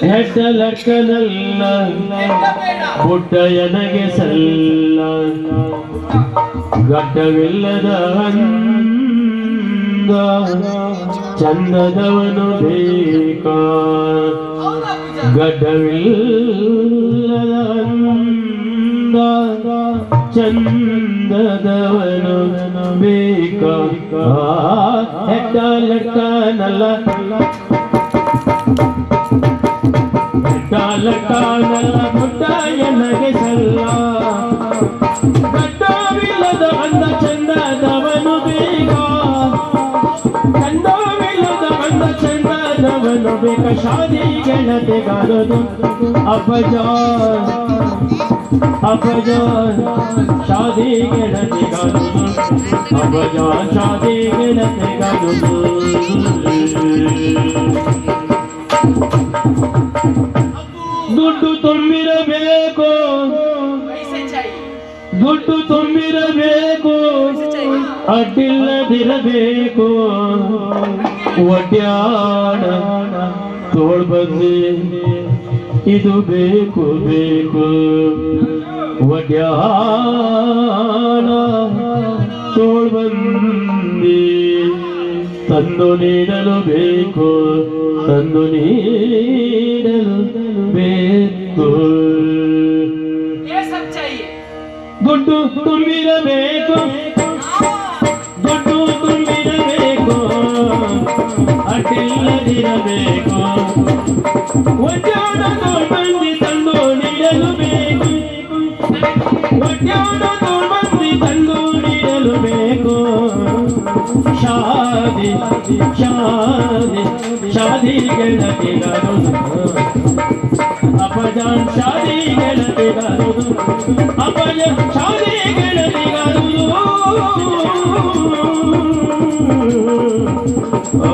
ಹೆಡ್ಡ ಲಕ್ಕನಲ್ಲ ಪುಟ್ಟ ಎನಗೆ ಸಲ್ಲ. ಗಡ್ಡವಿಲ್ಲದ ಅಂದ ಚಂದದವನು ಬೇಕ. ಗಡ್ಡವಿಲ್ಲದ ಅಂದ ಚಂದದವನು ಬೇಕ. ಹೆಡ್ಡ ಲಕ್ಕನಲ್ಲ ಕಾಲ ಕಾಲ ಪುಟ್ಟ ಎನಗೆ ಸಲ್ಲ ಗಡ್ಡವಿಲ್ಲದ ಅಂದ ಚಂದದವನು ಬೇಗ. ಗಡ್ಡವಿಲ್ಲದ ಅಂದ ಚಂದದವನು ಬೇಕ ಶಾದಿ ಗೆಳತಿಗಾರದು ಅಪಜ ಅಪಜ, ಶಾದಿ ಗೆಳತಿಗಾರದು ಅಪಜ, ಶಾದಿ ದುಡ್ಡು ತುಂಬಿರಬೇಕು. ದುಡ್ಡು ತುಂಬಿರಬೇಕು. ಅಡ್ಡಿಲ್ಲದಿರಬೇಕು. ಒಡ್ಯಾಣ ತೋಳ್ಬಂದಿ ಇದು ಬೇಕು ಬೇಕು. ಒಡ್ಯಾಣ ತೋಳ್ಬಂದಿ ತಂದು ನೀಡಲು ಬೇಕು, ತಂದು ನೀಡಲು ಬೇಕು ದುಡ್ಡು ತುಂಬಿರಬೇಕು. ಗುಡ್ಡು ತುಂಬಿರಬೇಕು. ಅಡ್ಡಿಲ್ಲದಿರಬೇಕು. ಒಡ್ಡಾಡ ಮಂದಿ ತಂದು ನೀಡಲು ಬೇಕು. ಒಡ್ಡಾಡ ಮಂದಿ ತಂದು ನೀಡಲು ಬೇಕು. ಶಾದಿ ಶಾದಿ ಶಾದಿ అపజాన్ షాదీ గెలది గారుదు అపజాన్ షాదీ గెలది గారుదు ఓ